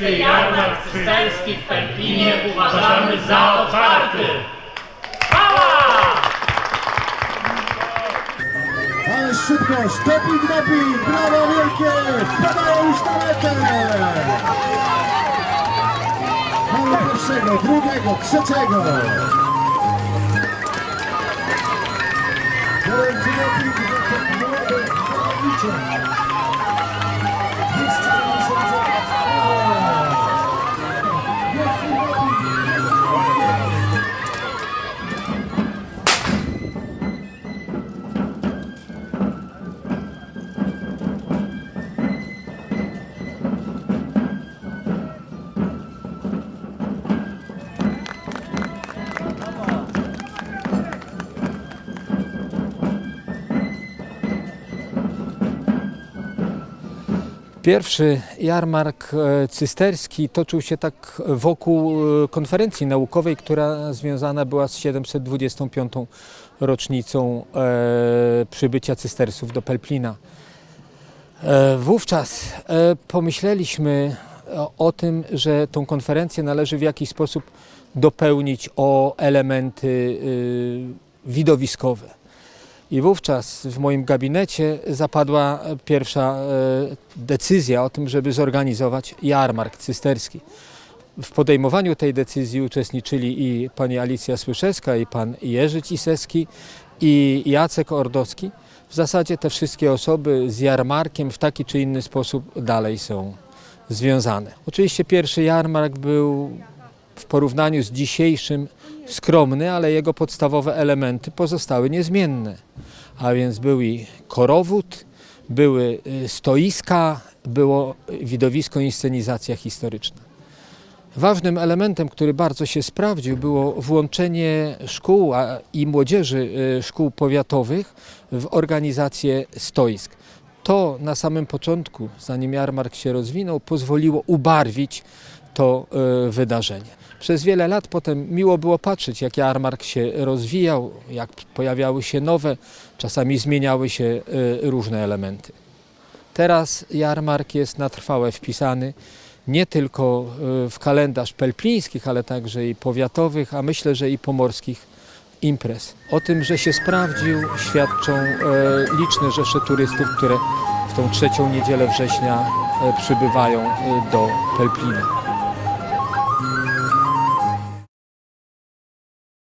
36. jarmark w Pęplinie uważamy za otwarty. Chwała! Ale szybkość, doping, doping, brawo wielkie, wpadają już na. Mamy pierwszego, drugiego, trzeciego. Gorący doping. Jeszcze Pierwszy jarmark e, cysterski toczył się tak wokół e, konferencji naukowej, która związana była z 725. rocznicą e, przybycia cystersów do Pelplina. Wówczas pomyśleliśmy o, tym, że tą konferencję należy w jakiś sposób dopełnić o elementy widowiskowe. I wówczas w moim gabinecie zapadła pierwsza e, decyzja o tym, żeby zorganizować jarmark cysterski. W podejmowaniu tej decyzji uczestniczyli i pani Alicja Słyszewska, i pan Jerzy Ciseski, i Jacek Ordowski. W zasadzie te wszystkie osoby z jarmarkiem w taki czy inny sposób dalej są związane. Oczywiście pierwszy jarmark był w porównaniu z dzisiejszym skromny, ale jego podstawowe elementy pozostały niezmienne. A więc był i korowód, były y, stoiska, było widowisko, inscenizacja historyczna. Ważnym elementem, który bardzo się sprawdził, było włączenie szkół i młodzieży y, szkół powiatowych w organizację stoisk. To na samym początku, zanim jarmark się rozwinął, pozwoliło ubarwić to y, wydarzenie. Przez wiele lat potem miło było patrzeć, jak jarmark się rozwijał, jak pojawiały się nowe, czasami zmieniały się y, różne elementy. Teraz jarmark jest na trwałe wpisany nie tylko y, w kalendarz pelplińskich, ale także i powiatowych, a myślę, że i pomorskich imprez. O tym, że się sprawdził, świadczą e, liczne rzesze turystów, które w tą trzecią niedzielę września e, przybywają e, do Pelplina.